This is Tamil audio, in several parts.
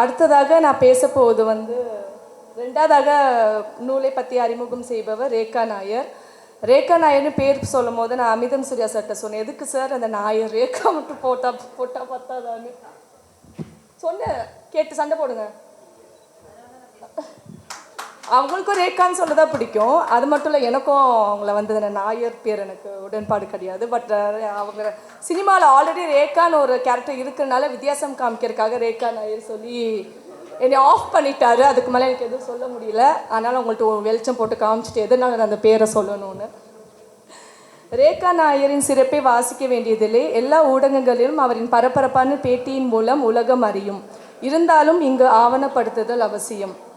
அடுத்ததாக நான் பேச போவது வந்து ரெண்டாவதாக நூலை பற்றி அறிமுகம் செய்பவர் ரேகா நாயர். ரேகா நாயர்னு பேர் சொல்லும் போது நான் அமிதம் சூர்யா சட்டை சொன்னேன் எதுக்கு சார் அந்த நாயர் ரேகா மட்டும் போட்டா போட்டா பத்தாதான்னு? சொன்னேன் கேட்டு சண்டை போடுங்க. அவங்களுக்கும் ரேகான்னு சொல்லதான் பிடிக்கும். அது மட்டும் இல்லை எனக்கும் அவங்கள வந்து நாயர் பேர் எனக்கு உடன்பாடு கிடையாது. பட் அவங்க சினிமாவில் ஆல்ரெடி ரேகான்னு ஒரு கேரக்டர் இருக்கிறனால வித்தியாசம் காமிக்கிறதுக்காக ரேகா நாயர் சொல்லி என்னை ஆஃப் பண்ணிட்டாரு. அதுக்கு மேலே எனக்கு எதுவும் சொல்ல முடியல. அதனால் உங்கள்கிட்ட வெளிச்சம் போட்டு காமிச்சிட்டு எதனால நான் அந்த பேரை சொல்லணும்னு. ரேகா நாயரின் சிறப்பை வாசிக்க வேண்டியதில்லை. எல்லா ஊடகங்களிலும் அவரின் பரபரப்பான பேட்டியின் மூலம் உலகம் அறியும். இருந்தாலும் இங்கு ஆவணப்படுத்துதல் அவசியம்.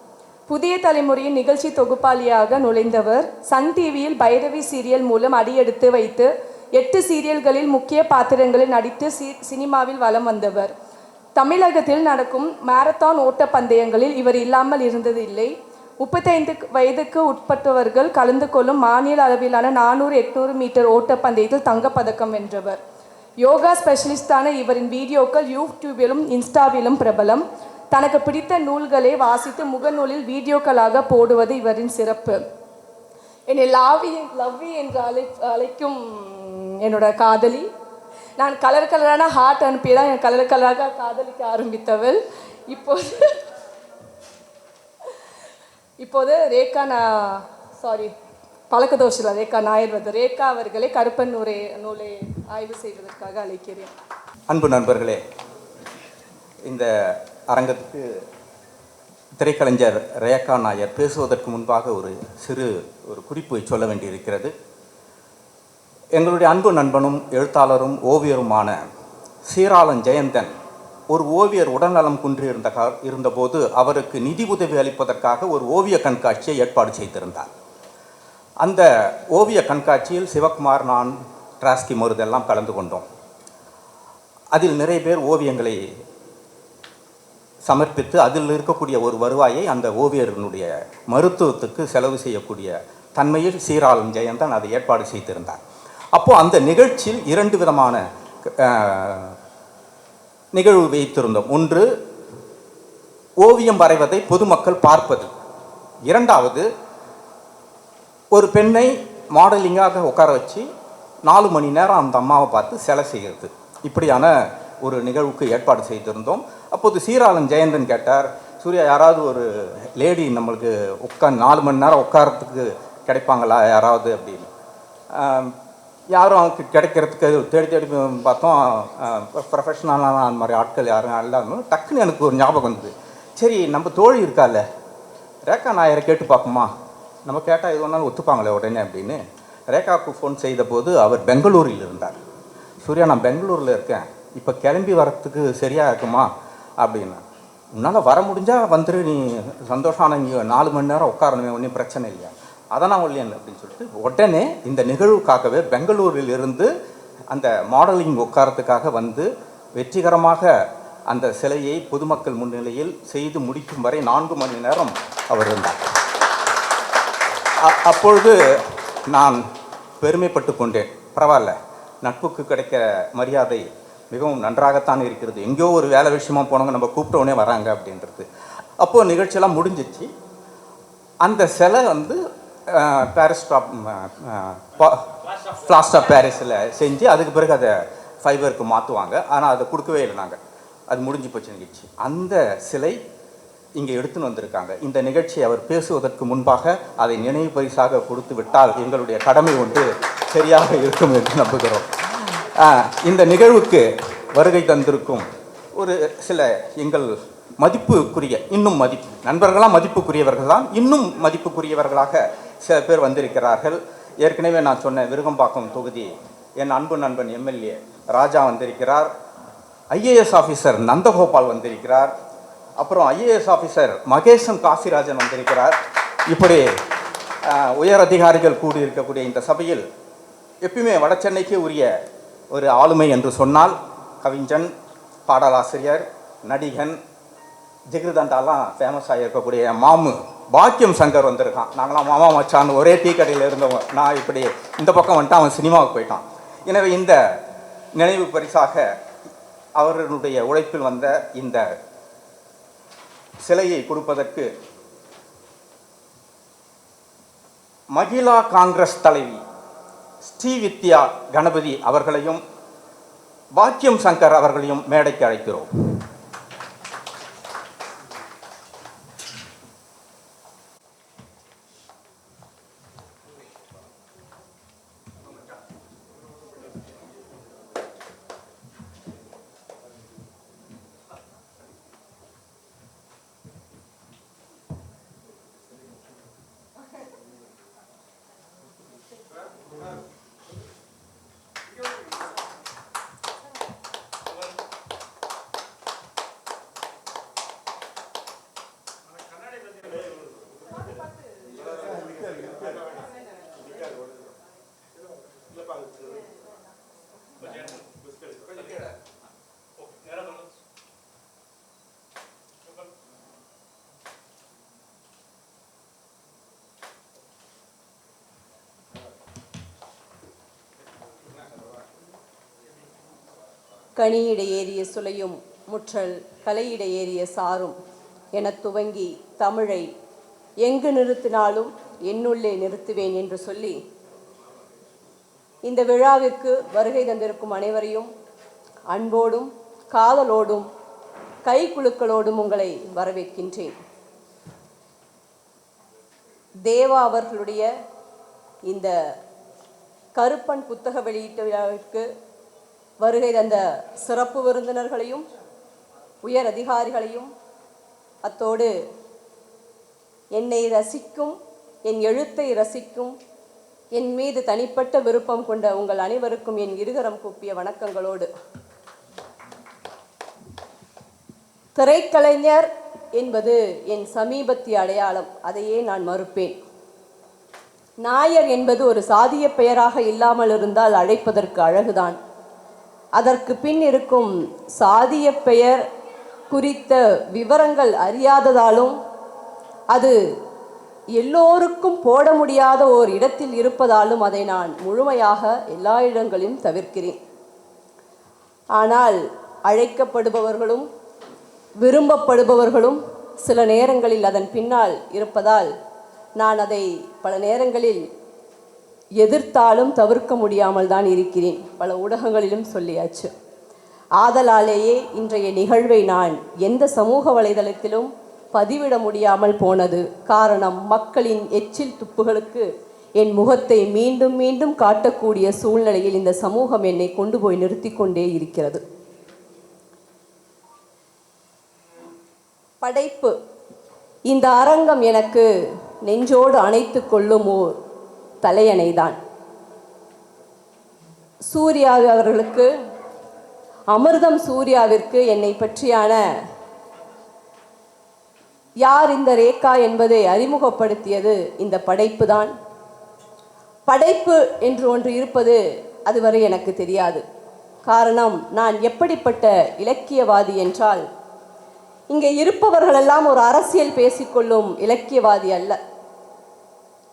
புதிய தலைமுறையின் நிகழ்ச்சி தொகுப்பாளியாக நுழைந்தவர் சன் டிவியில் பைரவி சீரியல் மூலம் அடியெடுத்து வைத்து எட்டு சீரியல்களில் முக்கிய பாத்திரங்களில் நடித்து சி சினிமாவில் வலம் வந்தவர். தமிழகத்தில் நடக்கும் மாரத்தான் ஓட்ட பந்தயங்களில் இவர் இல்லாமல் இருந்தது இல்லை முப்பத்தைந்து வயதுக்கு உட்பட்டவர்கள் கலந்து கொள்ளும் மாநில அளவிலான நானூறு எட்நூறு மீட்டர் ஓட்டப்பந்தயத்தில் தங்கப்பதக்கம் வென்றவர். யோகா ஸ்பெஷலிஸ்டான இவரின் வீடியோக்கள் யூடியூபிலும் இன்ஸ்டாவிலும் பிரபலம். தனக்கு பிடித்த நூல்களை வாசித்து முகநூலில் வீடியோக்களாக போடுவது இவரின் சிறப்பு. என்னை லாவி லவ்வி என்று அழை அழைக்கும் என்னோட காதலி. நான் கலர் கலரான ஹார்ட் அனுப்பி தான் என் கலர் கலராக காதலிக்க ஆரம்பித்தவள். இப்போது இப்போது ரேகா நான் சாரி பழக்கதோஷில் ரேகா நாயர் வந்து ரேகா அவர்களை கருப்பன் நூரை நூலை ஆய்வு செய்வதற்காக அழைக்கிறேன். அன்பு நண்பர்களே இந்த அரங்கத்துக்கு திரைக்கலைஞர் ரேகா நாயர் பேசுவதற்கு முன்பாக ஒரு சிறு ஒரு குறிப்பை சொல்ல வேண்டியிருக்கிறது. எங்களுடைய அன்பு நண்பனும் எழுத்தாளரும் ஓவியருமான சீராளன் ஜெயந்தன் ஒரு ஓவியர் உடல்நலம் குன்றியிருந்த கா இருந்தபோது அவருக்கு நிதி உதவி அளிப்பதற்காக ஒரு ஓவிய கண்காட்சியை ஏற்பாடு செய்திருந்தார். அந்த ஓவிய கண்காட்சியில் சிவகுமார் நான் டிராஸ்கி மருதெல்லாம் கலந்து கொண்டோம். அதில் நிறைய பேர் ஓவியங்களை சமர்ப்பித்து அதில் இருக்கக்கூடிய ஒரு வருவாயை அந்த ஓவியர்களுடைய மருத்துவத்துக்கு செலவு செய்யக்கூடிய தன்மையில் சீராளன் ஜெயந்தன் அதை ஏற்பாடு செய்திருந்தார். அப்போது அந்த நிகழ்ச்சியில் இரண்டு விதமான நிகழ்வு வைத்திருந்தோம். ஒன்று ஓவியம் வரைவதை பொதுமக்கள் பார்ப்பது. இரண்டாவது ஒரு பெண்ணை மாடலிங்காக உட்கார வச்சு நாலு மணி நேரம் அந்த அம்மாவை பார்த்து சிலை செய்கிறது. இப்படியான ஒரு நிகழ்வுக்கு ஏற்பாடு செய்திருந்தோம். அப்போது சீராளன் ஜெயந்தன் கேட்டார் சூர்யா யாராவது ஒரு லேடி நம்மளுக்கு உட்காந்து நாலு மணி நேரம் உட்காரத்துக்கு கிடைப்பாங்களா? யாராவது? அப்படின்னு. யாரும் அவனுக்கு கிடைக்கிறதுக்கு தேடி தேடி பார்த்தோம். ப்ரொஃபஷனலான அந்த மாதிரி ஆட்கள் யாரும் இல்லாமல் டக்குன்னு எனக்கு ஒரு ஞாபகம் வந்தது. சரி நம்ம தோழி இருக்கால ரேகா நாயரை கேட்டு பார்ப்போமா? நம்ம கேட்டால் எது வேணாலும் ஒத்துப்பாங்களே உடனே அப்படின்னு. ரேகாவுக்கு ஃபோன் செய்த போது அவர் பெங்களூரில் இருந்தார். சூர்யா நான் பெங்களூரில் இருக்கேன். இப்போ கிளம்பி வரத்துக்கு சரியாக இருக்குமா? அப்படின்னா. உன்னால் வர முடிஞ்சால் வந்துரு நீ சந்தோஷம் ஆனால் இங்கே நாலு மணி நேரம் உட்காரணுமே ஒன்றும் பிரச்சனை இல்லையா? அதெல்லாம் ஒல்லியன் அப்படின்னு சொல்லிட்டு உடனே இந்த நிகழ்வுக்காகவே பெங்களூரில் இருந்து அந்த மாடலிங் உட்காரத்துக்காக வந்து வெற்றிகரமாக அந்த சிலையை பொதுமக்கள் முன்னிலையில் செய்து முடிக்கும் வரை நான்கு மணி நேரம் அவர் இருந்தார். அப்பொழுது நான் பெருமைப்பட்டு கொண்டேன். பரவாயில்ல. நட்புக்கு கிடைக்கிற மரியாதை மிகவும் நன்றாகத்தான் இருக்கிறது. எங்கேயோ ஒரு வேலை விஷயமா போனவங்க நம்ம கூப்பிட்ட உடனே வராங்க அப்படின்றது. அப்போது நிகழ்ச்சியெல்லாம் முடிஞ்சிச்சு. அந்த சிலை வந்து பாரிஸ் டாப் பிளாஸ்ட் ஆஃப் பாரிஸில் செஞ்சு அதுக்கு பிறகு அதை ஃபைபருக்கு மாற்றுவாங்க ஆனால் அதை கொடுக்கவே இல்லை நாங்கள் அது முடிஞ்சு போச்சு நிகழ்ச்சி. அந்த சிலை இங்கே எடுத்துன்னு வந்திருக்காங்க. இந்த நிகழ்ச்சி அவர் பேசுவதற்கு முன்பாக அதை நினைவு பரிசாக கொடுத்து விட்டால் எங்களுடைய கடமை ஒன்று சரியாக இருக்கும் என்று நம்புகிறோம். இந்த நிகழ்வுக்கு வருகை தந்திருக்கும் ஒரு சில எங்கள் மதிப்புக்குரிய இன்னும் மதிப்பு நண்பர்களாக மதிப்புக்குரியவர்கள் தான் இன்னும் மதிப்புக்குரியவர்களாக சில பேர் வந்திருக்கிறார்கள். ஏற்கனவே நான் சொன்ன விருகம்பாக்கம் தொகுதி என் அன்பு நண்பன் எம்எல்ஏ ராஜா வந்திருக்கிறார். ஐஏஎஸ் ஆஃபீஸர் நந்தகோபால் வந்திருக்கிறார். அப்புறம் ஐஏஎஸ் ஆஃபீஸர் மகேசன் காசிராஜன் வந்திருக்கிறார். இப்படி உயர் அதிகாரிகள் கூடியிருக்கக்கூடிய இந்த சபையில் எப்பயுமே வடசென்னைக்கே உரிய ஒரு ஆளுமை என்று சொன்னால் கவிஞன் பாடலாசிரியர் நடிகன் ஜிகிருதண்டாலாம் ஃபேமஸாக இருக்கக்கூடிய மாமு பாக்கியம் சங்கர் வந்திருக்கான். நாங்களாம் மாமா மச்சான் ஒரே டீ கடையில் இருந்தவன். நான் இப்படி இந்த பக்கம் வந்துட்டு அவன் சினிமாவுக்கு போயிட்டான். எனவே இந்த நினைவு பரிசாக அவர்களுடைய உழைப்பில் வந்த இந்த சிலையை கொடுப்பதற்கு மகிழா காங்கிரஸ் தலைவி ஸ்ரீவித்யா கணபதி அவர்களையும் வாக்கியம் சங்கர் அவர்களையும் மேடைக்கு அழைக்கிறோம். கனியிட ஏறிய சுளையும் முற்றல் கலையிட ஏறிய சாரும் எனத் துவங்கி தமிழை எங்கு நிறுத்தினாலும் என்னுள்ளே நிறுத்துவேன் என்று சொல்லி இந்த விழாவிற்கு வருகை தந்திருக்கும் அனைவரையும் அன்போடும் காதலோடும் கைக்குழுக்களோடும் உங்களை வரவேற்கின்றேன். தேவா அவர்களுடைய இந்த கருப்பன் புத்தக வெளியீட்டு விழாவிற்கு வருகை தந்த சிறப்பு விருந்தினர்களையும் உயர் அதிகாரிகளையும் அத்தோடு என்னை ரசிக்கும் என் எழுத்தை ரசிக்கும் என் மீது தனிப்பட்ட விருப்பம் கொண்ட உங்கள் அனைவருக்கும் என் இருகரம் கூப்பிய வணக்கங்களோடு. திரைக்கலைஞர் என்பது என் சமீபத்திய அடையாளம். அதையே நான் மறுப்பேன். நாயர் என்பது ஒரு சாதிய பெயராக இல்லாமல் இருந்தால் அழைப்பதற்கு அழகுதான். அதற்கு பின் இருக்கும் சாதிய பெயர் குறித்த விவரங்கள் அறியாததாலும் அது எல்லோருக்கும் போட முடியாத ஓர் இடத்தில் இருப்பதாலும் அதை நான் முழுமையாக எல்லா இடங்களிலும் தவிர்க்கிறேன். ஆனால் அழைக்கப்படுபவர்களும் விரும்பப்படுபவர்களும் சில நேரங்களில் அதன் பின்னால் இருப்பதால் நான் அதை பல நேரங்களில் எதிர்த்தாலும் தவிர்க்க முடியாமல் தான் இருக்கிறேன். பல ஊடகங்களிலும் சொல்லியாச்சு. ஆதலாலேயே இன்றைய நிகழ்வை நான் எந்த சமூக வலைதளத்திலும் பதிவிட முடியாமல் போனது காரணம் மக்களின் எச்சில் துப்புகளுக்கு என் முகத்தை மீண்டும் மீண்டும் காட்டக்கூடிய சூழ்நிலையில் இந்த சமூகம் என்னை கொண்டு போய் நிறுத்தி கொண்டே இருக்கிறது. படைப்பு. இந்த அரங்கம் எனக்கு நெஞ்சோடு அணைத்து கொள்ளும் ஓர் தலையணைதான். சூர்யா அவர்களுக்கு அமிர்தம் சூர்யாவிற்கு என்னை பற்றியான யார் இந்த ரேகா என்பதை அறிமுகப்படுத்தியது இந்த படைப்பு தான் படைப்பு என்று ஒன்று இருப்பது அதுவரை எனக்கு தெரியாது. காரணம் நான் எப்படிப்பட்ட இலக்கியவாதி என்றால் இங்கே இருப்பவர்களெல்லாம் ஒரு அரசியல் பேசிக்கொள்ளும் இலக்கியவாதி அல்ல.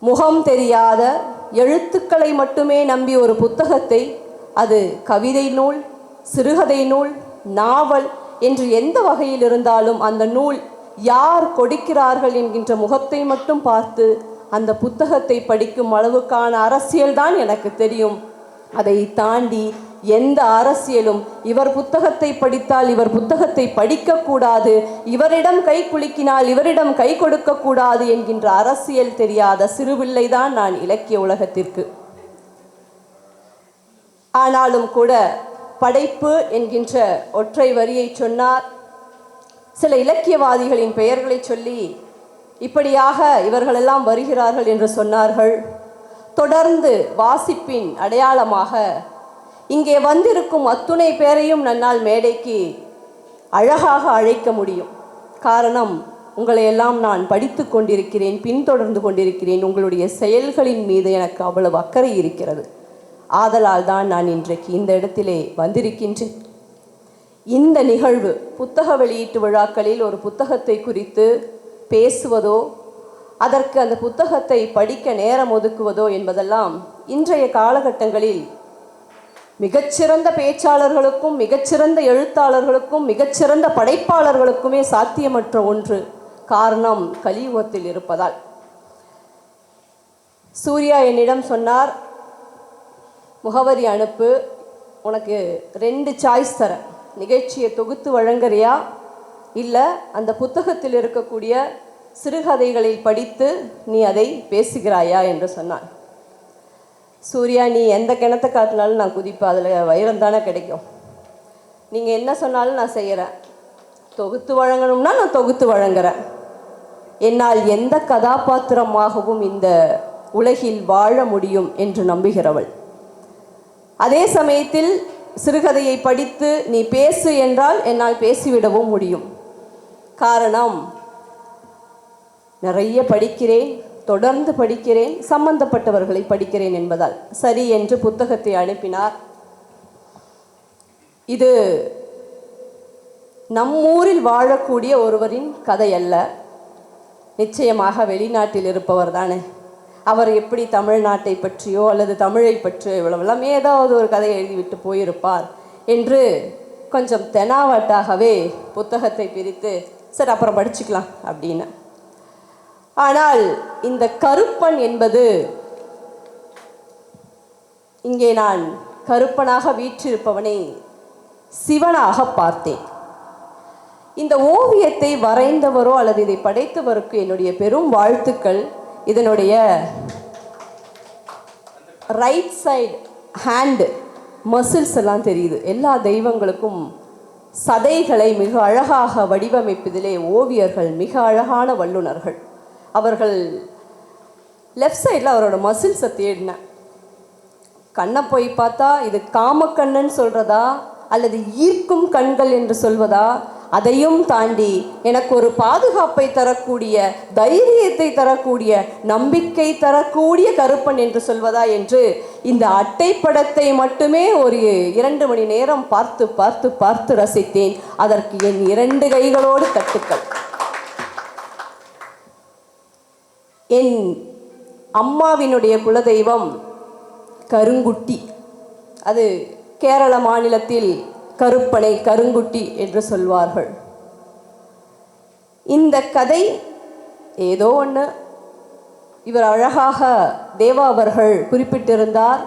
முகம் தெரியாத எழுத்துக்களை மட்டுமே நம்பி ஒரு புத்தகத்தை அது கவிதை நூல் சிறுகதை நூல் நாவல் என்று எந்த வகையில் இருந்தாலும் அந்த நூல் யார் கொடுக்கிறார்கள் என்கின்ற முகத்தை மட்டும் பார்த்து அந்த புத்தகத்தை படிக்கும் அளவுக்கான அரசியல்தான் எனக்கு தெரியும். அதை தாண்டி எந்த அரசியலும் இவர் புத்தகத்தை படித்தால் இவர் புத்தகத்தை படிக்கக்கூடாது இவரிடம் கை குலுக்கினால் இவரிடம் கை கொடுக்கக்கூடாது என்கின்ற அரசியல் தெரியாத சிறுபிள்ளைதான் நான் இலக்கிய உலகத்திற்கு. ஆனாலும் கூட படைப்பு என்கின்ற ஒற்றை வரியை சொன்னார். சில இலக்கியவாதிகளின் பெயர்களை சொல்லி இப்படியாக இவர்களெல்லாம் வருகிறார்கள் என்று சொன்னார்கள். தொடர்ந்து வாசிப்பின் அடையாளமாக இங்கே வந்திருக்கும் அத்துணை பேரையும் நன்னால் மேடைக்கு அழகாக அழைக்க முடியும். காரணம் உங்களை எல்லாம் நான் படித்து கொண்டிருக்கிறேன் பின்தொடர்ந்து கொண்டிருக்கிறேன். உங்களுடைய செயல்களின் மீது எனக்கு அவ்வளவு அக்கறை இருக்கிறது. ஆதலால் தான் நான் இன்றைக்கு இந்த இடத்திலே வந்திருக்கின்றேன். இந்த நிகழ்வு புத்தக வெளியீட்டு விழாக்களில் ஒரு புத்தகத்தை குறித்து பேசுவதோ அதற்கு அந்த புத்தகத்தை படிக்க நேரம் ஒதுக்குவதோ என்பதெல்லாம் இன்றைய காலகட்டங்களில் மிகச்சிறந்த பேச்சாளர்களுக்கும் மிகச்சிறந்த எழுத்தாளர்களுக்கும் மிகச்சிறந்த படைப்பாளர்களுக்குமே சாத்தியமற்ற ஒன்று காரணம் கலியுகத்தில் இருப்பதால். சூர்யா என்னிடம் சொன்னார் முகவரி அனுப்பு உனக்கு ரெண்டு சாய்ஸ் தரேன். நிகழ்ச்சியை தொகுத்து வழங்குறியா? இல்லை அந்த புத்தகத்தில் இருக்கக்கூடிய சிறுகதைகளை படித்து நீ அதை பேசுகிறாயா? என்று சொன்னான் சூர்யா நீ எந்த கிணத்தை காட்டினாலும் நான் குதிப்பேன். அதில் வைரம் தானே கிடைக்கும். நீங்கள் என்ன சொன்னாலும் நான் செய்கிறேன் தொகுத்து வழங்கணும்னா நான் தொகுத்து வழங்குறேன். என்னால் எந்த கதாபாத்திரமாகவும் இந்த உலகில் வாழ முடியும் என்று நம்புகிறவள். அதே சமயத்தில் சிறுகதையை படித்து நீ பேசு என்றால் என்னால் பேசிவிடவும் முடியும். காரணம் நிறைய படிக்கிறேன். தொடர்ந்து படிக்கிறேன் சம்பந்தப்பட்டவர்களை படிக்கிறேன் என்பதால். சரி என்று புத்தகத்தை அனுப்பினார். இது நம்மூரில் வாழக்கூடிய ஒருவரின் கதை அல்ல நிச்சயமாக வெளிநாட்டில் இருப்பவர் தானே அவர் எப்படி தமிழ்நாட்டை பற்றியோ அல்லது தமிழை பற்றியோ இவ்வளவெல்லாம் ஏதாவது ஒரு கதை எழுதிவிட்டு போயிருப்பார் என்று கொஞ்சம் தெனாவட்டாகவே புத்தகத்தை பிரித்து சரி அப்புறம் படிச்சுக்கலாம் அப்படின்னு. ஆனால் இந்த கருப்பன் என்பது இங்கே நான் கருப்பனாக வீற்றிருப்பவனை சிவனாக பார்த்தேன். இந்த ஓவியத்தை வரைந்தவரோ அல்லது இதை படைத்தவருக்கு என்னுடைய பெரும் வாழ்த்துக்கள். இதனுடைய ரைட் சைடு ஹேண்டு மசில்ஸ் எல்லாம் தெரியுது. எல்லா தெய்வங்களுக்கும் சதைகளை மிக அழகாக வடிவமைப்பதிலே ஓவியர்கள் மிக அழகான வல்லுனர்கள் அவர்கள் லெஃப்ட் சைடில் அவரோட மசில்ஸை தேடினேன். கண்ணை போய் பார்த்தா இது காமக்கண்ணன் சொல்கிறதா அல்லது ஈர்க்கும் கண்கள் என்று சொல்வதா? அதையும் தாண்டி எனக்கு ஒரு பாதுகாப்பை தரக்கூடிய தைரியத்தை தரக்கூடிய நம்பிக்கை தரக்கூடிய கருப்பன் என்று சொல்வதா என்று இந்த அட்டைப்படத்தை மட்டுமே ஒரு இரண்டு மணி நேரம் பார்த்து பார்த்து பார்த்து ரசித்தேன். அதற்கு என் இரண்டு கைகளோடு தட்டுக்கள் என் அம்மாவினுடைய குலதெய்வம் கருங்குட்டி. அது கேரள மாநிலத்தில் கருப்பனை கருங்குட்டி என்று சொல்வார்கள். இந்த கதை ஏதோ ஒன்று இவர் அழகாக தேவா அவர்கள் குறிப்பிட்டிருந்தார்.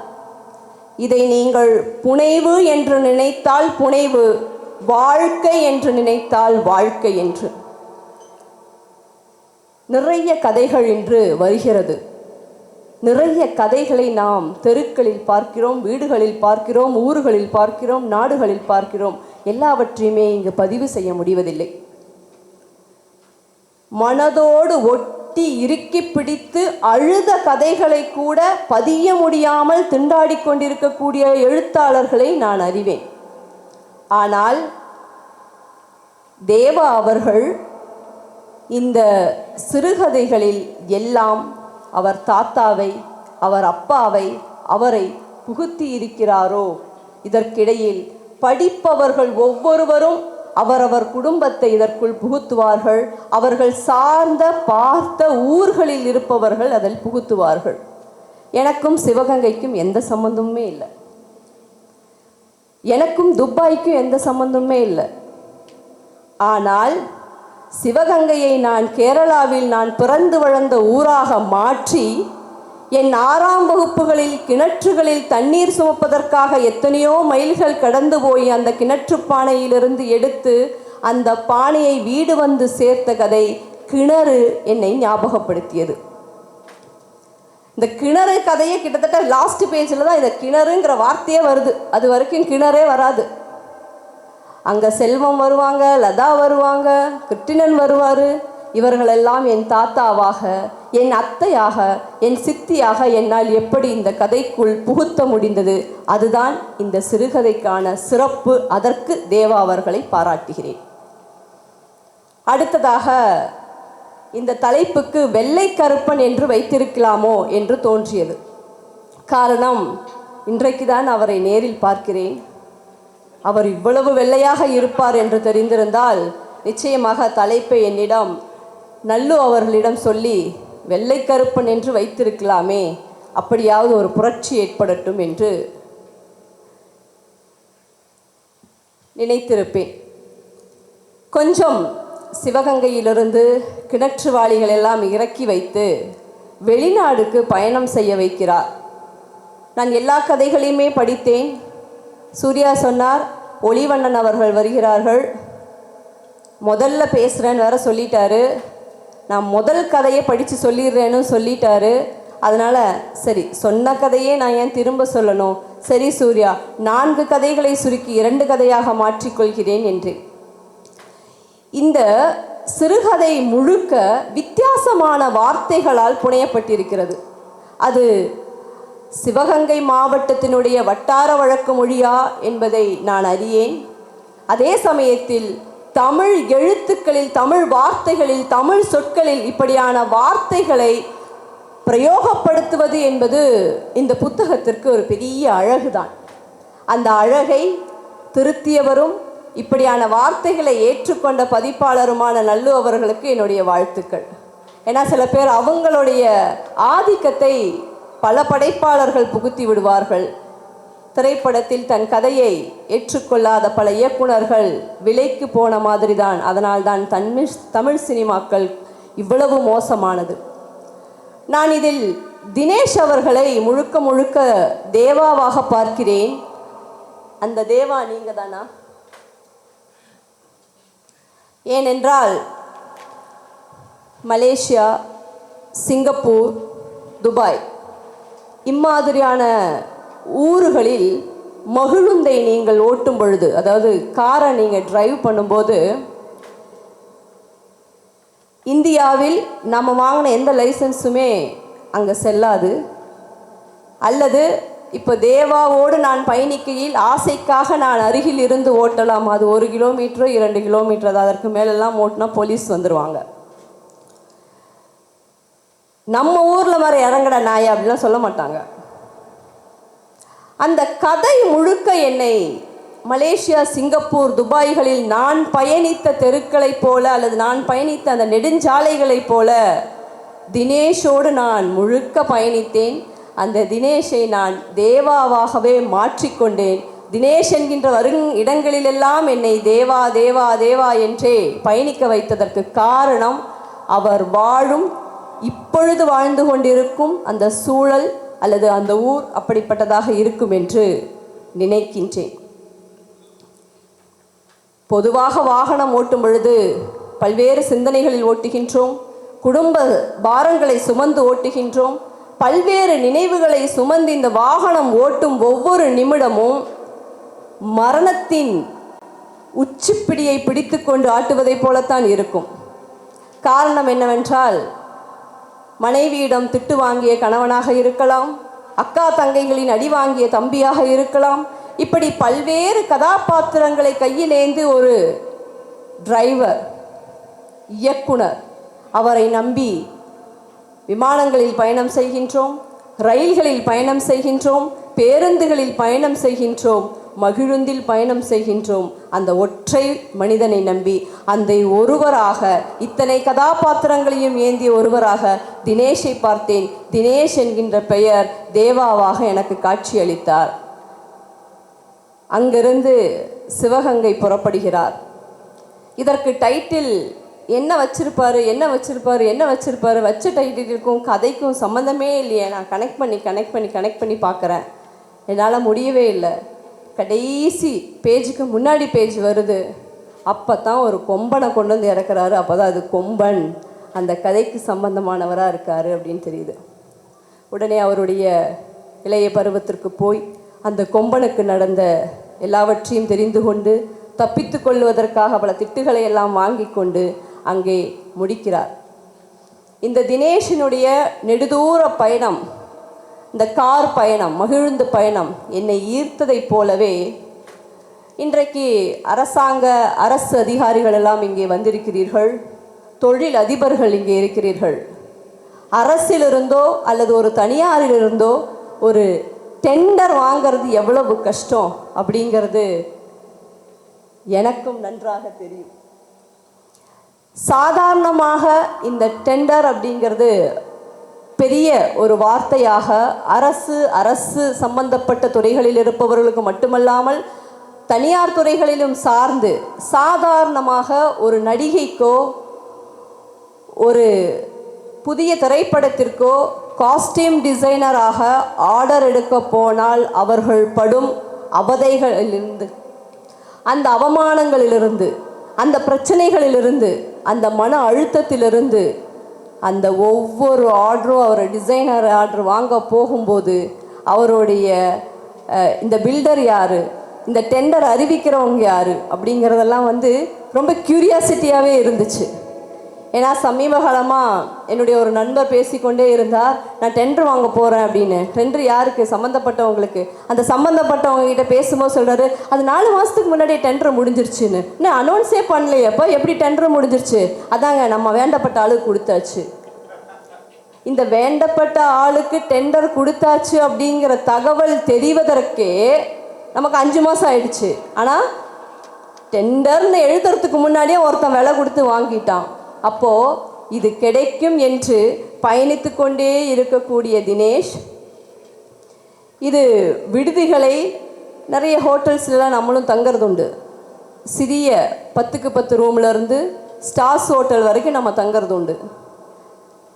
இதை நீங்கள் புனைவு என்று நினைத்தால் புனைவு வாழ்க்கை என்று நினைத்தால் வாழ்க்கை என்று. நிறைய கதைகள் இன்று வருகிறது. நிறைய கதைகளை நாம் தெருக்களில் பார்க்கிறோம் வீடுகளில் பார்க்கிறோம் ஊர்களில் பார்க்கிறோம் நாடுகளில் பார்க்கிறோம். எல்லாவற்றையுமே இங்கு பதிவு செய்ய முடிவதில்லை. மனதோடு ஒட்டி இறுக்கி பிடித்து அழுத கதைகளை கூட பதிய முடியாமல் திண்டாடி கொண்டிருக்கக்கூடிய எழுத்தாளர்களை நான் அறிவேன். ஆனால் தேவா அவர்கள் இந்த சிறுகதைகளில் எல்லாம் அவர் தாத்தாவை அவர் அப்பாவை அவரை புகுத்தி இருக்கிறாரோ இதற்கிடையில் படிப்பவர்கள் ஒவ்வொருவரும் அவரவர் குடும்பத்தை இதற்குள் புகுத்துவார்கள். அவர்கள் சார்ந்த பார்த்த ஊர்களில் இருப்பவர்கள் அதில் புகுத்துவார்கள். எனக்கும் சிவகங்கைக்கும் எந்த சம்பந்தமுமே இல்லை. எனக்கும் துபாய்க்கும் எந்த சம்பந்தமுமே இல்லை. ஆனால் சிவகங்கையை நான் கேரளாவில் நான் பிறந்து வளர்ந்த ஊராக மாற்றி என் ஆறாம் வகுப்புகளில் கிணற்றுகளில் தண்ணீர் சுமப்பதற்காக எத்தனையோ மைல்கள் கடந்து போய் அந்த கிணற்று பானையிலிருந்து எடுத்து அந்த பானையை வீடு வந்து சேர்த்த கதை கிணறு என்னை ஞாபகப்படுத்தியது. இந்த கிணறு கதையே கிட்டத்தட்ட லாஸ்ட் பேஜில் தான் இந்த கிணறுங்கிற வார்த்தையே வருது. அது வரைக்கும் கிணறே வராது. அங்கே செல்வம் வருவாங்க லதா வருவாங்க கிருட்டிணன் வருவார். இவர்களெல்லாம் என் தாத்தாவாக என் அத்தையாக என் சித்தியாக என்னால் எப்படி இந்த கதைக்குள் புகுத்த முடிந்தது? அதுதான் இந்த சிறுகதைக்கான சிறப்பு. அதற்கு தேவா அவர்களை பாராட்டுகிறேன். அடுத்ததாக இந்த தலைப்புக்கு வெள்ளை கருப்பன் என்று வைத்திருக்கலாமோ என்று தோன்றியது. காரணம் இன்றைக்கு தான் அவரை நேரில் பார்க்கிறேன். அவர் இவ்வளவு வெள்ளையாக இருப்பார் என்று தெரிந்திருந்தால் நிச்சயமாக தலைப்பை என்னிடம் நல்லு அவர்களிடம் சொல்லி வெள்ளை கருப்பன் என்று வைத்திருக்கலாமே. அப்படியாவது ஒரு புரட்சி ஏற்படட்டும் என்று நினைத்திருப்பேன். கொஞ்சம் சிவகங்கையிலிருந்து கிணற்றுவாளிகள் எல்லாம் இறக்கி வைத்து வெளிநாடுக்கு பயணம் செய்ய வைக்கிறார். நான் எல்லா கதைகளையுமே படித்தேன். சூர்யா சொன்னார் ஒளிவண்ணன் அவர்கள் வருகிறார்கள். முதல்ல பேசுகிறேன்னு வேற சொல்லிட்டாரு. நான் முதல் கதையை படித்து சொல்லிடுறேன்னு சொல்லிட்டாரு. அதனால் சரி சொன்ன கதையே நான் ஏன் திரும்ப சொல்லணும்? சரி சூர்யா நான்கு கதைகளை சுருக்கி இரண்டு கதையாக மாற்றிக்கொள்கிறேன் என்றேன் இந்த சிறுகதை முழுக்க வித்தியாசமான வார்த்தைகளால் புனையப்பட்டிருக்கிறது. அது சிவகங்கை மாவட்டத்தினுடைய வட்டார வழக்கு மொழியா என்பதை நான் அறியேன். அதே சமயத்தில் தமிழ் எழுத்துக்களில் தமிழ் வார்த்தைகளில் தமிழ் சொற்களில் இப்படியான வார்த்தைகளை பிரயோகப்படுத்துவது என்பது இந்த புத்தகத்திற்கு ஒரு பெரிய அழகுதான். அந்த அழகை திருத்தியவரும் இப்படியான வார்த்தைகளை ஏற்றுக்கொண்ட பதிப்பாளருமான நல்லு அவர்களுக்கு என்னுடைய வாழ்த்துக்கள். ஏன்னா சில பேர் அவங்களுடைய ஆதிக்கத்தை பல படைப்பாளர்கள் புகுத்தி விடுவார்கள். திரைப்படத்தில் தன் கதையை ஏற்றுக்கொள்ளாத பல இயக்குனர்கள் விலைக்கு போன மாதிரி தான் அதனால்தான் தமிழ் தமிழ் சினிமாக்கள் இவ்வளவு மோசமானது. நான் இதில் தினேஷ் அவர்களை முழுக்க முழுக்க தேவாவாக பார்க்கிறேன். அந்த தேவா நீங்க தானா ஏனென்றால் மலேசியா சிங்கப்பூர் துபாய். இம்மாதிரியான ஊர்களில் மகிழுந்தை நீங்கள் ஓட்டும் பொழுது அதாவது காரை நீங்கள் டிரைவ் பண்ணும்போது இந்தியாவில் நம்ம வாங்கின எந்த லைசன்ஸுமே அங்கே செல்லாது. அல்லது இப்போ தேவாவோடு நான் பயணிக்கையில் ஆசைக்காக நான் அருகில் இருந்து ஓட்டலாம். அது ஒரு கிலோமீட்டரோ இரண்டு கிலோமீட்டர் அதற்கு மேலெல்லாம் ஓட்டினா போலீஸ் வந்துடுவாங்க நம்ம ஊரில் மாதிரி இறங்கட நாய் அப்படிலாம் சொல்ல மாட்டாங்க. அந்த கதை முழுக்க என்னை மலேசியா சிங்கப்பூர் துபாய்களில் நான் பயணித்த தெருக்களைப் போல அல்லது நான் பயணித்த அந்த நெடுஞ்சாலைகளைப் போல தினேஷோடு நான் முழுக்க பயணித்தேன். அந்த தினேஷை நான் தேவாவாகவே மாற்றிக்கொண்டேன் தினேஷ் என்கின்ற வரும் இடங்களிலெல்லாம் என்னை தேவா தேவா தேவா என்றே பயணிக்க வைத்ததற்கு காரணம் அவர் வாழும் இப்பொழுது வாழ்ந்து கொண்டிருக்கும் அந்த சூழல் அல்லது அந்த ஊர் அப்படிப்பட்டதாக இருக்கும் என்று நினைக்கின்றேன். பொதுவாக வாகனம் ஓட்டும் பொழுது பல்வேறு சிந்தனைகளில் ஓட்டுகின்றோம் குடும்ப பாரங்களை சுமந்து ஓட்டுகின்றோம் பல்வேறு நினைவுகளை சுமந்து இந்த வாகனம் ஓட்டும் ஒவ்வொரு நிமிடமும் மரணத்தின் உச்சிப்பிடியை பிடித்துக்கொண்டு ஆட்டுவதைப் போலத்தான் இருக்கும். காரணம் என்னவென்றால் மனைவியிடம் திட்டு வாங்கிய கணவனாக இருக்கலாம் அக்கா தங்கைகளின் அடி வாங்கிய தம்பியாக இருக்கலாம். இப்படி பல்வேறு கதாபாத்திரங்களை கையிலேந்து ஒரு டிரைவர் இயக்குனர் அவரை நம்பி விமானங்களில் பயணம் செய்கின்றோம் ரயில்களில் பயணம் செய்கின்றோம் பேருந்துகளில் பயணம் செய்கின்றோம். மகிழுந்தில் பயணம் செய்கின்றோம். அந்த ஒற்றை மனிதனை நம்பி அந்த ஒருவராக இத்தனை கதாபாத்திரங்களையும் ஏந்திய ஒருவராக தினேஷை பார்த்தேன். தினேஷ் என்கின்ற பெயர் தேவாவாக எனக்கு காட்சியளித்தார். அங்கிருந்து சிவகங்கை புறப்படுகிறார். இதற்கு டைட்டில் என்ன வச்சிருப்பாரு என்ன வச்சிருப்பாரு என்ன வச்சிருப்பாரு வச்ச டைட்டிலுக்கும் கதைக்கும் சம்மந்தமே இல்லையே. நான் கனெக்ட் பண்ணி கனெக்ட் பண்ணி கனெக்ட் பண்ணி பார்க்குறேன். என்னால் முடியவே இல்லை. கடைசி பேஜுக்கு முன்னாடி பேஜ் வருது. அப்போ தான் ஒரு கொம்பனை கொண்டு வந்து இறக்குறாரு. அப்போ தான் அது கொம்பன். அந்த கதைக்கு சம்பந்தமானவராக இருக்காரு அப்படின்னு தெரியுது. உடனே அவருடைய இளைய பருவத்திற்கு போய் அந்த கொம்பனுக்கு நடந்த எல்லாவற்றையும் தெரிந்து கொண்டு தப்பித்து கொள்வதற்காக பல திட்டுகளை எல்லாம் வாங்கி கொண்டு அங்கே முடிக்கிறார். இந்த தினேஷினுடைய நெடுதூர பயணம் இந்த கார் பயணம் மகிழ்ந்து பயணம் என்னை ஈர்த்ததைப் போலவே இன்றைக்கு அரசாங்க அரசு அதிகாரிகள் எல்லாம் இங்கே வந்திருக்கிறீர்கள். தொழில் அதிபர்கள் இங்கே இருக்கிறீர்கள். அரசிலிருந்தோ அல்லது ஒரு தனியாரிலிருந்தோ ஒரு டெண்டர் வாங்கிறது எவ்வளவு கஷ்டம் அப்படிங்கிறது எனக்கும் நன்றாக தெரியும். சாதாரணமாக இந்த டெண்டர் அப்படிங்கிறது பெரிய ஒரு வார்த்தையாக அரசு அரசு சம்பந்தப்பட்ட துறைகளில் இருப்பவர்களுக்கு மட்டுமல்லாமல் தனியார் துறைகளிலும் சார்ந்து சாதாரணமாக ஒரு நடிகைக்கோ ஒரு புதிய திரைப்படத்திற்கோ காஸ்டியூம் டிசைனராக ஆர்டர் எடுக்க போனால் அவர்கள் படும் அவதைகளிலிருந்து அந்த அவமானங்களிலிருந்து அந்த பிரச்சனைகளிலிருந்து அந்த மன அழுத்தத்திலிருந்து அந்த ஒவ்வொரு ஆர்டரும் அவர் டிசைனர் ஆர்டர் வாங்க போகும்போது அவருடைய இந்த பில்டர் யார்? இந்த டெண்டர் அறிவிக்கிறவங்க யார்? அப்படிங்கிறதெல்லாம் வந்து ரொம்ப க்யூரியாசிட்டியாகவே இருந்துச்சு. ஏன்னா சமீப காலமாக என்னுடைய ஒரு நண்பர் பேசிக்கொண்டே இருந்தார் நான் டெண்டர் வாங்க போகிறேன் அப்படின்னு. டெண்டர் யாருக்கு? சம்மந்தப்பட்டவங்களுக்கு அந்த சம்மந்தப்பட்டவங்க கிட்ட பேசும்போது சொல்கிறாரு அது நாலு மாதத்துக்கு முன்னாடி டெண்டர் முடிஞ்சிருச்சுன்னு. இன்னும் அனௌன்ஸே பண்ணலையப்போ. எப்படி டெண்டர் முடிஞ்சிருச்சு? அதாங்க நம்ம வேண்டப்பட்ட ஆளுக்கு கொடுத்தாச்சு. இந்த வேண்டப்பட்ட ஆளுக்கு டெண்டர் கொடுத்தாச்சு அப்படிங்கிற தகவல் தெரிவதற்கே நமக்கு அஞ்சு மாதம் ஆயிடுச்சு. ஆனால் டெண்டர்னு எழுதுறதுக்கு முன்னாடியே ஒருத்தன் விலை கொடுத்து வாங்கிட்டான். அப்போது இது கிடைக்கும் என்று பயணித்து கொண்டே இருக்கக்கூடிய தினேஷ். இது விடுதிகளை நிறைய ஹோட்டல்ஸ்லாம் நம்மளும் தங்குறது உண்டு சிறிய பத்துக்கு பத்து ரூம்லேருந்து ஸ்டார்ஸ் ஹோட்டல் வரைக்கும் நம்ம தங்குறது உண்டு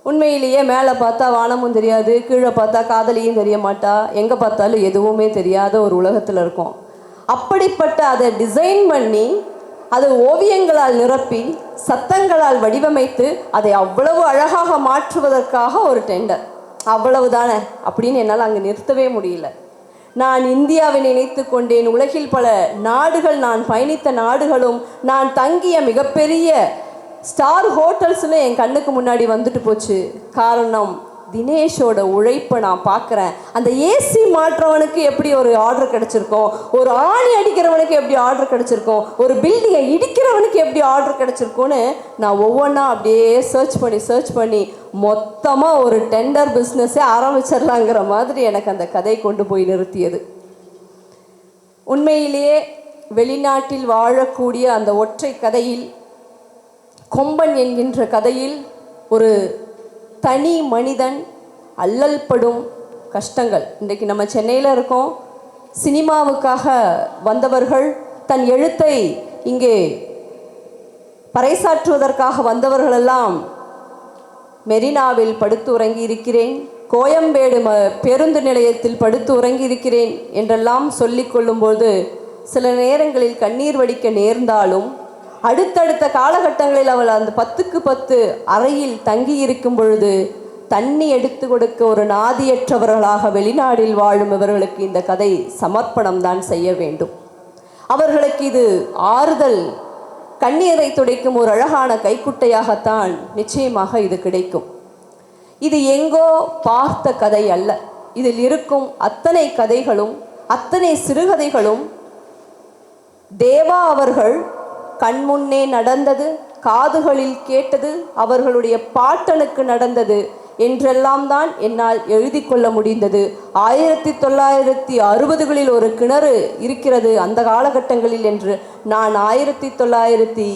உண்மையிலேயே மேலே பார்த்தா வானமும் தெரியாது கீழே பார்த்தா காதலியும் தெரிய மாட்டா எங்கே பார்த்தாலும் எதுவுமே தெரியாத ஒரு உலகத்தில் இருக்கும். அப்படிப்பட்ட அதை டிசைன் பண்ணி அதை ஓவியங்களால் நிரப்பி சத்தங்களால் வடிவமைத்து அதை அவ்வளவு அழகாக மாற்றுவதற்காக ஒரு டெண்டர் அவ்வளவுதானே? அப்படின்னு என்னால் அங்கே நிறுத்தவே முடியல. நான் இந்தியாவை நினைத்து கொண்டேன். உலகில் பல நாடுகள் நான் பயணித்த நாடுகளும் நான் தங்கிய மிகப்பெரிய ஸ்டார் ஹோட்டல்ஸுன்னு என் கண்ணுக்கு முன்னாடி வந்துட்டு போச்சு. காரணம் தினேஷோட உழைப்பை நான் பார்க்குறேன். அந்த ஏசி மாற்றவனுக்கு எப்படி ஒரு ஆர்டர் கிடச்சிருக்கும்? ஒரு ஆணி அடிக்கிறவனுக்கு எப்படி ஆர்டர் கிடச்சிருக்கும்? ஒரு பில்டிங்கை இடிக்கிறவனுக்கு எப்படி ஆர்டர் கிடச்சிருக்கோன்னு நான் ஒவ்வொன்றா அப்படியே சர்ச் பண்ணி சர்ச் பண்ணி மொத்தமாக ஒரு டெண்டர் பிஸ்னஸே ஆரம்பிச்சிடலாங்கிற மாதிரி எனக்கு அந்த கதை கொண்டு போய் நிறுத்தியது. உண்மையிலேயே வெளிநாட்டில் வாழக்கூடிய அந்த ஒற்றை கதையில் கொம்பன் என்கின்ற கதையில் ஒரு தனி மனிதன் அல்லல்படும் கஷ்டங்கள். இன்றைக்கு நம்ம சென்னையில் இருக்கோம். சினிமாவுக்காக வந்தவர்கள் தன் எழுத்தை இங்கே பறைசாற்றுவதற்காக வந்தவர்களெல்லாம் மெரினாவில் படுத்து உறங்கி இருக்கிறேன் கோயம்பேடு ம பேருந்து நிலையத்தில் படுத்து உறங்கி இருக்கிறேன் என்றெல்லாம் சொல்லிக் கொள்ளும்போது சில நேரங்களில் கண்ணீர் வடிக்க நேர்ந்தாலும் அடுத்தடுத்த காலகட்டங்களில் அவள் அந்த பத்துக்கு பத்து அறையில் தங்கி இருக்கும் பொழுது தண்ணி எடுத்து கொடுக்க ஒரு நாதியற்றவர்களாக வெளிநாடில் வாழும் இவர்களுக்கு இந்த கதை சமர்ப்பணம் தான் செய்ய வேண்டும். அவர்களுக்கு இது ஆறுதல் கண்ணீரை துடைக்கும் ஒரு அழகான கைக்குட்டையாகத்தான் நிச்சயமாக இது கிடைக்கும். இது எங்கோ பார்த்த கதை அல்ல. இதில் இருக்கும் அத்தனை கதைகளும் அத்தனை சிறுகதைகளும் தேவா அவர்கள் கண்முன்னே நடந்தது காதுகளில் கேட்டது அவர்களுடைய பாட்டனுக்கு நடந்தது என்றெல்லாம் தான் என்னால் எழுதி கொள்ள முடிந்தது. ஆயிரத்தி தொள்ளாயிரத்தி அறுபதுகளில் ஒரு கிணறு இருக்கிறது அந்த காலகட்டங்களில் என்று நான் ஆயிரத்தி தொள்ளாயிரத்தி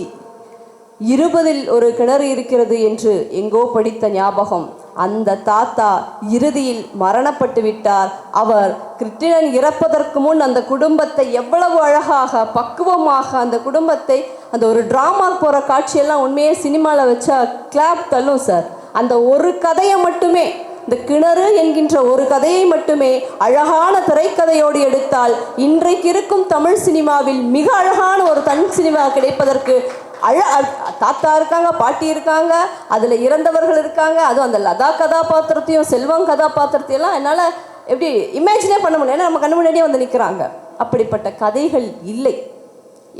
இருபதில் ஒரு கிணறு இருக்கிறது என்று எங்கோ படித்த ஞாபகம். அந்த தாத்தா இறுதியில் மரணப்பட்டு விட்டார். அவர் கிருட்டிணன் இறப்பதற்கு முன் அந்த குடும்பத்தை எவ்வளவு அழகாக பக்குவமாக அந்த குடும்பத்தை அந்த ஒரு ட்ராமா போகிற காட்சியெல்லாம் உண்மையே சினிமாவில் வச்சா கிளாப் தள்ளும் சார் அந்த ஒரு கதையை மட்டுமே இந்த கிணறு என்கின்ற ஒரு கதையை மட்டுமே அழகான திரைக்கதையோடு எடுத்தால் இன்றைக்கு இருக்கும் தமிழ் சினிமாவில் மிக அழகான ஒரு தன் சினிமா கிடைப்பதற்கு அழ அ- தாத்தா இருக்காங்க பாட்டி இருக்காங்க அதில் இறந்தவர்கள் இருக்காங்க அதுவும் அந்த லதா கதாபாத்திரத்தையும் செல்வம் கதாபாத்திரத்தையும் எல்லாம் என்னால் எப்படி இமேஜினே பண்ண முடியல. ஏன்னா நம்ம கண்ணு முன்னாடியே வந்து நிற்கிறாங்க அப்படிப்பட்ட கதைகள் இல்லை.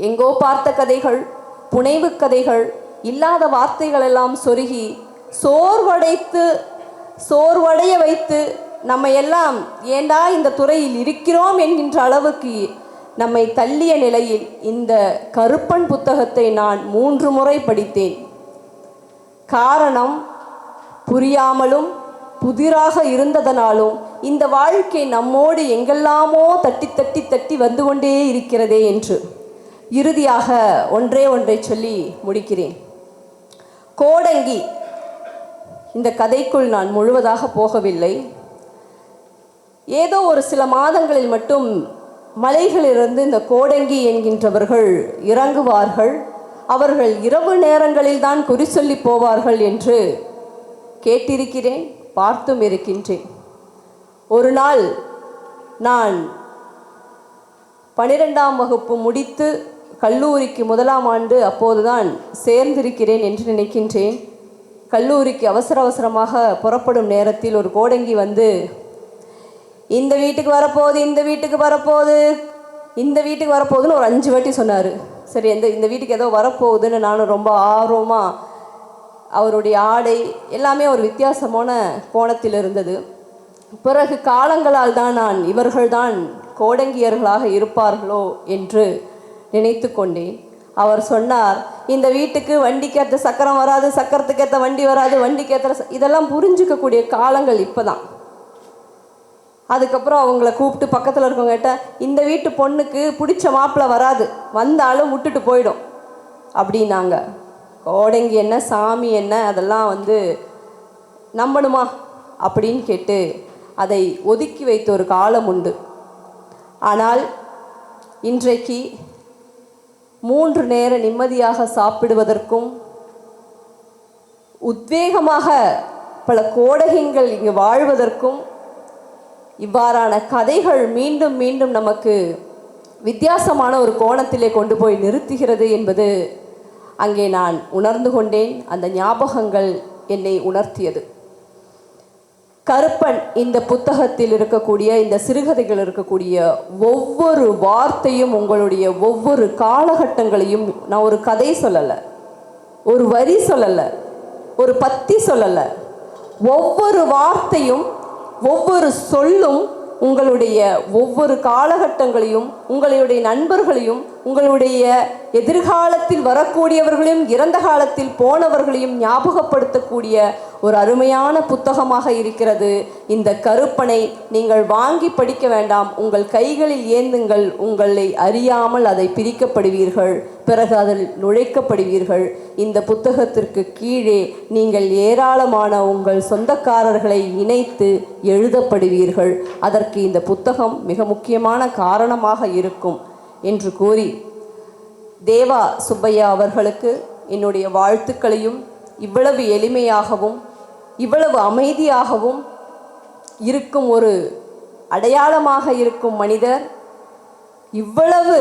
எங்கோ பார்த்த கதைகள் புனைவு கதைகள் இல்லாத வார்த்தைகள் எல்லாம் சொருகி சோர்வடைத்து சோர்வடைய வைத்து நம்ம எல்லாம் ஏண்டா இந்த துறையில் இருக்கிறோம் என்கின்ற அளவுக்கு நம்மை தள்ளிய நிலையில் இந்த கருப்பன் புத்தகத்தை நான் மூன்று முறை படித்தேன். காரணம் புரியாமலும் புதிராக இருந்ததனாலும் இந்த வாழ்க்கை நம்மோடு எங்கெல்லாமோ தட்டி தட்டி தட்டி வந்து கொண்டே இருக்கிறதே என்று இறுதியாக ஒன்றே ஒன்றை சொல்லி முடிக்கிறேன். கோடங்கி இந்த கதைக்குள் நான் முழுவதாக போகவில்லை. ஏதோ ஒரு சில மாதங்களில் மட்டும் மலைகளிலிருந்து இந்த கோடங்கி என்கின்றவர்கள் இறங்குவார்கள். அவர்கள் இரவு நேரங்களில் தான் குறி சொல்லி போவார்கள் என்று கேட்டிருக்கிறேன் பார்த்தும் இருக்கின்றேன். ஒரு நாள் நான் பனிரெண்டாம் வகுப்பு முடித்து கல்லூரிக்கு முதலாம் ஆண்டு அப்போதுதான் சேர்ந்திருக்கிறேன் என்று நினைக்கின்றேன். கல்லூரிக்கு அவசர அவசரமாக புறப்படும் நேரத்தில் ஒரு கோடங்கி வந்து இந்த வீட்டுக்கு வரப்போகுது இந்த வீட்டுக்கு வரப்போகுது. இந்த வீட்டுக்கு வரப்போகுதுன்னு ஒரு அஞ்சு வாட்டி சொன்னார். சரி இந்த இந்த வீட்டுக்கு ஏதோ வரப்போகுதுன்னு நானும் ரொம்ப ஆர்வமாக அவருடைய ஆடை எல்லாமே ஒரு வித்தியாசமான கோணத்தில் இருந்தது. பிறகு காலங்களால் தான் நான் இவர்கள்தான் கோடங்கியர்களாக இருப்பார்களோ என்று நினைத்து கொண்டேன். அவர் சொன்னார் இந்த வீட்டுக்கு வண்டிக்கேற்ற சக்கரம் வராது சக்கரத்துக்கு ஏற்ற வண்டி வராது வண்டிக்கேற்ற இதெல்லாம் புரிஞ்சுக்கக்கூடிய காலங்கள் இப்போதான். அதுக்கப்புறம் அவங்கள கூப்பிட்டு பக்கத்தில் இருக்கவங்ககிட்ட இந்த வீட்டு பொண்ணுக்கு பிடிச்ச மாப்பிள்ளை வராது வந்தாலும் விட்டுட்டு போயிடும் அப்படின்னாங்க. கோடங்கி என்ன சாமி என்ன அதெல்லாம் வந்து நம்பணுமா? அப்படின்னு கேட்டு அதை ஒதுக்கி வைத்த ஒரு காலம் உண்டு. ஆனால் இன்றைக்கு மூன்று நேர நிம்மதியாக சாப்பிடுவதற்கும் உத்வேகமாக பல கோடகிகள் இங்கு வாழ்வதற்கும் இவ்வாறான கதைகள் மீண்டும் மீண்டும் நமக்கு வித்தியாசமான ஒரு கோணத்திலே கொண்டு போய் நிறுத்துகிறது என்பது அங்கே நான் உணர்ந்து கொண்டேன். அந்த ஞாபகங்கள் என்னை உணர்த்தியது. கருப்பன் இந்த புத்தகத்தில் இருக்கக்கூடிய இந்த சிறுகதைகள் இருக்கக்கூடிய ஒவ்வொரு வார்த்தையும் உங்களுடைய ஒவ்வொரு காலகட்டங்களையும் நான் ஒரு கதை சொல்லலை. ஒரு வரி சொல்லலை. ஒரு பத்தி சொல்லலை. ஒவ்வொரு வார்த்தையும் ஒவ்வொரு சொல்லும் உங்களுடைய ஒவ்வொரு காலகட்டங்களையும் உங்களுடைய நண்பர்களையும் உங்களுடைய எதிர்காலத்தில் வரக்கூடியவர்களையும் இறந்த காலத்தில் போனவர்களையும் ஞாபகப்படுத்தக்கூடிய ஒரு அருமையான புத்தகமாக இருக்கிறது. இந்த கருப்பனை நீங்கள் வாங்கி படிக்க வேண்டாம். உங்கள் கைகளில் ஏந்துங்கள். உங்களை அறியாமல் அதை பிரிக்கப்படுவீர்கள். பிறகு அதில் நுழைக்கப்படுவீர்கள். இந்த புத்தகத்திற்கு கீழே நீங்கள் ஏராளமான உங்கள் சொந்தக்காரர்களை இணைத்து எழுதப்படுவீர்கள். அதற்கு இந்த புத்தகம் மிக முக்கியமான காரணமாக இருக்கும். என்று கூறி தேவா சுப்பையா அவர்களுக்கு என்னுடைய வாழ்த்துக்களையும் இவ்வளவு எளிமையாகவும் இவ்வளவு அமைதியாகவும் இருக்கும் ஒரு அடையாளமாக இருக்கும் மனிதர். இவ்வளவு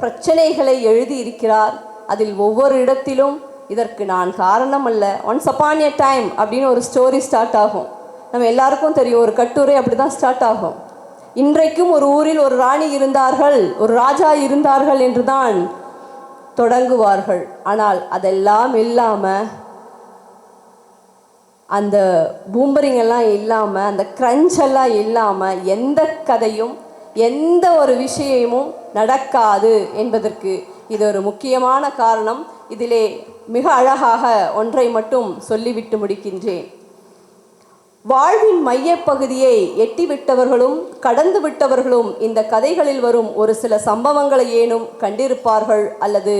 பிரச்சனைகளை எழுதி இருக்கிறார் அதில் ஒவ்வொரு இடத்திலும் இதற்கு நான் காரணம் அல்ல ஒன்ஸ் அப்பான் எ டைம் அப்படின்னு ஒரு ஸ்டோரி ஸ்டார்ட் ஆகும். நம்ம எல்லாருக்கும் தெரியும் ஒரு கட்டுரை அப்படி தான் ஸ்டார்ட் ஆகும். இன்றைக்கும் ஒரு ஊரில் ஒரு ராணி இருந்தார்கள் ஒரு ராஜா இருந்தார்கள் என்று தான் தொடங்குவார்கள். ஆனால் அதெல்லாம் இல்லாமல் அந்த பூம்பரிங்கெல்லாம் இல்லாமல் அந்த க்ரஞ்செல்லாம் இல்லாமல் எந்த கதையும் எந்த ஒரு விஷயமும் நடக்காது என்பதற்கு இது ஒரு முக்கியமான காரணம். இதிலே மிக அழகாக ஒன்றை மட்டும் சொல்லிவிட்டு முடிக்கின்றேன். வாழ்வின் மையப்பகுதியை எட்டிவிட்டவர்களும் கடந்து விட்டவர்களும் இந்த கதைகளில் வரும் ஒரு சில சம்பவங்களை ஏனும் கண்டிருப்பார்கள் அல்லது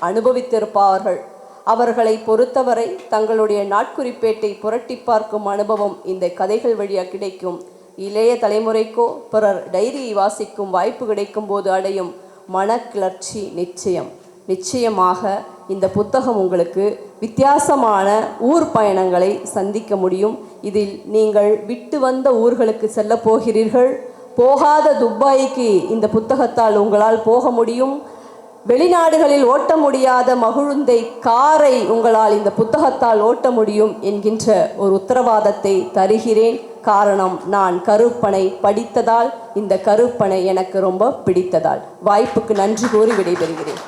அனுபவித்திருப்பார்கள். அவர்களை பொறுத்தவரை தங்களுடைய நாட்குறிப்பேட்டை புரட்டி பார்க்கும் அனுபவம் இந்த கதைகள் வழியாக கிடைக்கும். இளைய தலைமுறைக்கோ பிறர் டைரியை வாசிக்கும் வாய்ப்பு கிடைக்கும் போது அடையும் மனக்கிளர்ச்சி நிச்சயம். நிச்சயமாக இந்த புத்தகம் உங்களுக்கு வித்தியாசமான ஊர் பயணங்களை சந்திக்க முடியும். இதில் நீங்கள் விட்டு வந்த ஊர்களுக்கு செல்ல போகிறீர்கள். போகாத துபாய்க்கு இந்த புத்தகத்தால் உங்களால் போக முடியும். வெளிநாடுகளில் ஓட்ட முடியாத மகிழுந்தை காரை உங்களால் இந்த புத்தகத்தால் ஓட்ட முடியும் என்கின்ற ஒரு உத்தரவாதத்தை தருகிறேன். காரணம் நான் கருப்பனை படித்ததால் இந்த கருப்பனை எனக்கு ரொம்ப பிடித்ததால். வாய்ப்புக்கு நன்றி கூறி விடைபெறுகிறேன்.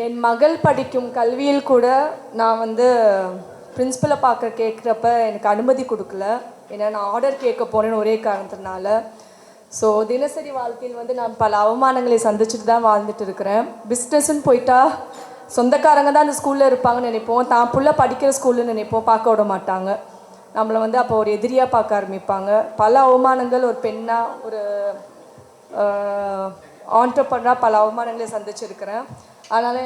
என் மகள் படிக்கும் கல்வியில் கூட நான் வந்து பிரின்ஸிபலை பார்க்க கேட்குறப்ப எனக்கு அனுமதி கொடுக்கல. ஏன்னா நான் ஆர்டர் கேட்க போனேன்னு ஒரே காரணத்தினால. ஸோ தினசரி வாழ்க்கையில் வந்து நான் பல அவமானங்களை சந்திச்சுட்டு தான் வாழ்ந்துட்டு இருக்கிறேன். பிஸ்னஸ்ன்னு போயிட்டா சொந்தக்காரங்க தான் அந்த ஸ்கூலில் இருப்பாங்கன்னு நினைப்போம். தான் புள்ள படிக்கிற ஸ்கூல்னு நினைப்போம். பார்க்க விட மாட்டாங்க. நம்மளை வந்து அப்போ ஒரு எதிரியாக பார்க்க ஆரம்பிப்பாங்க. பல அவமானங்கள் ஒரு பெண்ணாக ஒரு ஆண்டர்பனாக பல அவமானங்களை சந்திச்சிருக்கிறேன். அதனால்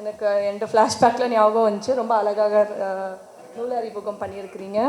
எனக்கு எந்த ஃப்ளாஷ்பேக்கில் ஞாபகம் வந்துச்சு. ரொம்ப அழகாக நூலறிமுகம் பண்ணியிருக்கிறீங்க.